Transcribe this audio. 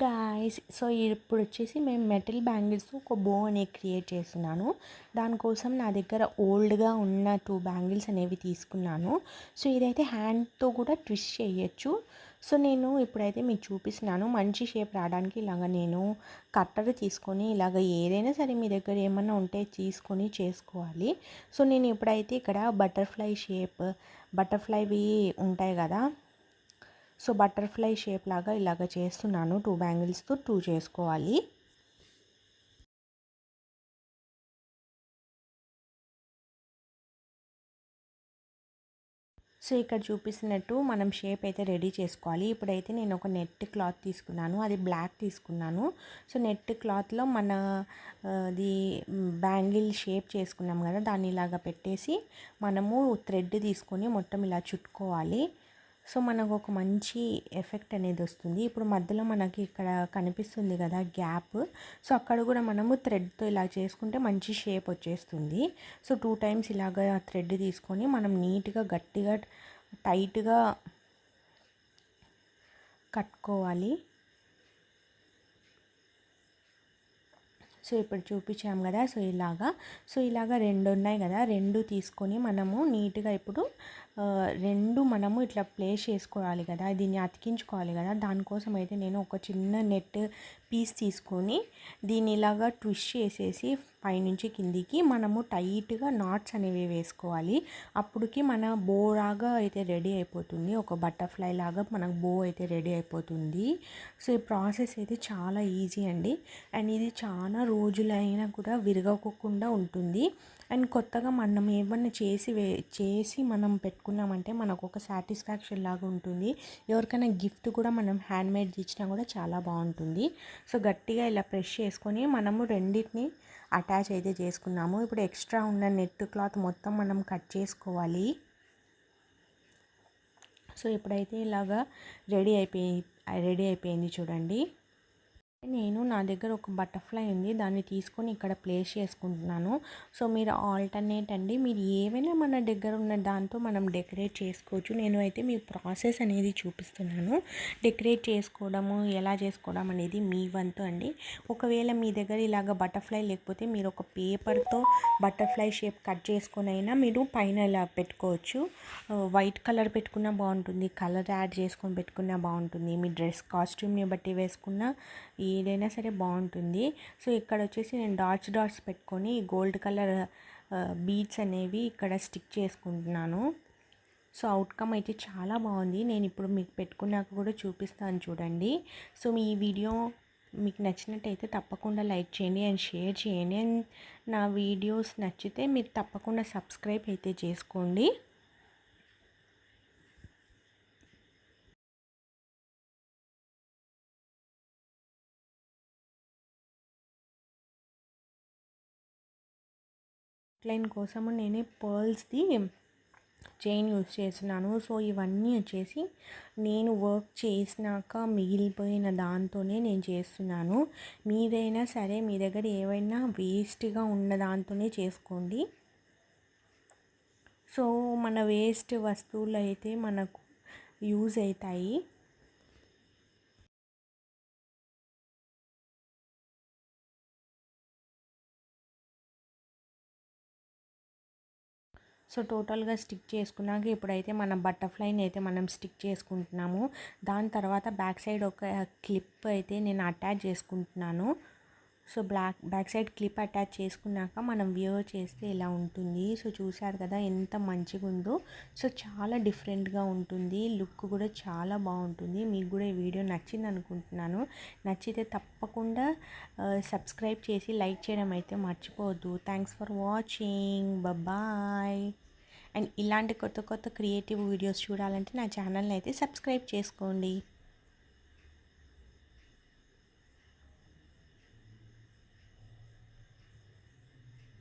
Guys so ఇప్పుడు వచ్చేసి మేము మెటల్ బ్యాంగిల్స్ ఒక బో అనేది క్రియేట్ చేస్తున్నాను. దానికోసం నా దగ్గర ఓల్డ్గా ఉన్న టూ బ్యాంగిల్స్ అనేవి తీసుకున్నాను. సో ఇదైతే హ్యాండ్తో కూడా ట్విస్ట్ చేయొచ్చు. సో నేను ఇప్పుడైతే మీకు చూపిస్తున్నాను. మంచి షేప్ రావడానికి ఇలాగ నేను కట్టర్ తీసుకొని ఇలాగ ఏదైనా సరే మీ దగ్గర ఏమన్నా ఉంటే తీసుకొని చేసుకోవాలి. సో నేను ఇప్పుడైతే ఇక్కడ బటర్ఫ్లై షేప్ బటర్ఫ్లైవి ఉంటాయి కదా సో బటర్ఫ్లై షేప్ లాగా ఇలాగ చేస్తున్నాను. టూ బ్యాంగిల్స్తో టూ చేసుకోవాలి. సో ఇక్కడ చూపిస్తున్నట్టు మనం షేప్ అయితే రెడీ చేసుకోవాలి. ఇప్పుడైతే నేను ఒక నెట్ క్లాత్ తీసుకున్నాను. అది బ్లాక్ తీసుకున్నాను. సో నెట్ క్లాత్లో మన అది బ్యాంగిల్ షేప్ చేసుకున్నాం కదా దాన్ని ఇలాగా పెట్టేసి మనము థ్రెడ్ తీసుకొని మొత్తం ఇలా చుట్టుకోవాలి. సో మనకు ఒక మంచి ఎఫెక్ట్ అనేది వస్తుంది. ఇప్పుడు మధ్యలో మనకి ఇక్కడ కనిపిస్తుంది కదా గ్యాప్. సో అక్కడ కూడా మనము థ్రెడ్తో ఇలా చేసుకుంటే మంచి షేప్ వచ్చేస్తుంది. సో టూ టైమ్స్ ఇలాగ థ్రెడ్ తీసుకొని మనం నీట్గా గట్టిగా టైట్గా కట్టుకోవాలి. సో ఇప్పుడు చూపించాం కదా. సో ఇలాగా. సో ఇలాగా రెండు ఉన్నాయి కదా. రెండు తీసుకొని మనము నీట్గా ఇప్పుడు రెండు మనము ఇట్లా ప్లేస్ చేసుకోవాలి కదా. దీన్ని అతికించుకోవాలి కదా. దానికోసం అయితే నేను ఒక చిన్న నెట్ పీస్ తీసుకొని దీన్ని ఇలాగా ట్విస్ట్ చేసేసి పైనుంచి కిందికి మనము టైట్గా నాట్స్ అనేవి వేసుకోవాలి. అప్పటికి మన బో లాగా అయితే రెడీ అయిపోతుంది. ఒక బటర్ఫ్లై లాగా మనకు బో అయితే రెడీ అయిపోతుంది. సో ఈ ప్రాసెస్ అయితే చాలా ఈజీ అండి. అండ్ ఇది చాలా రోజులైనా కూడా విరగకోకుండా ఉంటుంది. అండ్ కొత్తగా మనం ఏమన్నా చేసి వే చేసి మనం పెట్టుకున్నామంటే మనకు ఒక సాటిస్ఫాక్షన్ లాగా ఉంటుంది. ఎవరికైనా గిఫ్ట్ కూడా మనం హ్యాండ్మేడ్ ఇచ్చినా కూడా చాలా బాగుంటుంది. సో గట్టిగా ఇలా ప్రెష్ చేసుకొని మనము రెండింటిని అటాచ్ అయితే చేసుకున్నాము. ఇప్పుడు ఎక్స్ట్రా ఉన్న నెట్ క్లాత్ మొత్తం మనం కట్ చేసుకోవాలి. సో ఇప్పుడైతే ఇలాగా రెడీ అయిపోయి రెడీ అయిపోయింది చూడండి. నేను నా దగ్గర ఒక బటర్ఫ్లై ఉంది. దాన్ని తీసుకొని ఇక్కడ ప్లేస్ చేసుకుంటున్నాను. సో మీరు ఆల్టర్నేట్ అండి. మీరు ఏమైనా మన దగ్గర ఉన్న దాంతో మనం డెకరేట్ చేసుకోవచ్చు. నేను అయితే మీ ప్రాసెస్ అనేది చూపిస్తున్నాను. డెకరేట్ చేసుకోవడము ఎలా చేసుకోవడం అనేది మీ వంతు అండి. ఒకవేళ మీ దగ్గర ఇలాగ బటర్ఫ్లై లేకపోతే మీరు ఒక పేపర్తో బటర్ఫ్లై షేప్ కట్ చేసుకొని అయినా మీరు పైన ఇలా పెట్టుకోవచ్చు. వైట్ కలర్ పెట్టుకున్నా బాగుంటుంది. కలర్ యాడ్ చేసుకొని పెట్టుకున్నా బాగుంటుంది. మీ డ్రెస్ కాస్ట్యూమ్ని బట్టి వేసుకున్నా ఏదైనా సరే బాగుంటుంది. సో ఇక్కడ వచ్చేసి నేను డాట్స్ డాట్స్ పెట్టుకొని గోల్డ్ కలర్ బీడ్స్ అనేవి ఇక్కడ స్టిక్ చేసుకుంటున్నాను. సో అవుట్కమ్ అయితే చాలా బాగుంది. నేను ఇప్పుడు మీకు పెట్టుకున్నాక కూడా చూపిస్తాను చూడండి. సో మీ వీడియో మీకు నచ్చినట్టయితే తప్పకుండా లైక్ చేయండి అండ్ షేర్ చేయండి. అండ్ నా వీడియోస్ నచ్చితే మీరు తప్పకుండా సబ్స్క్రైబ్ అయితే చేసుకోండి. లైన్ కోసము నేనే పర్ల్స్ది చైన్ యూస్ చేస్తున్నాను. సో ఇవన్నీ వచ్చేసి నేను వర్క్ చేసినాక మిగిలిపోయిన దాంతోనే నేను చేస్తున్నాను. మీదైనా సరే మీ దగ్గర ఏవైనా వేస్ట్గా ఉన్న దాంతోనే చేసుకోండి. సో మన వేస్ట్ వస్తువులు అయితే మనకు యూజ్ అవుతాయి. సో టోటల్గా స్టిక్ చేసుకున్నాక ఇప్పుడైతే మన బటర్ఫ్లైని అయితే మనం స్టిక్ చేసుకుంటున్నాము. దాని తర్వాత బ్యాక్ సైడ్ ఒక క్లిప్ అయితే నేను అటాచ్ చేసుకుంటున్నాను. So black back side clip attach చేసుకున్నాక మనం వ్యూర్ చేస్తే ఇలా ఉంటుంది. సో చూసారు కదా ఎంత మంచిగా ఉందో సో చాలా డిఫరెంట్గా ఉంటుంది. లుక్ కూడా చాలా బాగుంటుంది. మీకు కూడా ఈ వీడియో నచ్చింది అనుకుంటున్నాను. నచ్చితే తప్పకుండా సబ్స్క్రైబ్ చేసి లైక్ చేయడం అయితే మర్చిపోవద్దు. Thanks for watching bye and ఇలాంటి కొత్త కొత్త క్రియేటివ్ వీడియోస్ చూడాలంటే నా ఛానల్ని అయితే సబ్స్క్రైబ్ చేసుకోండి.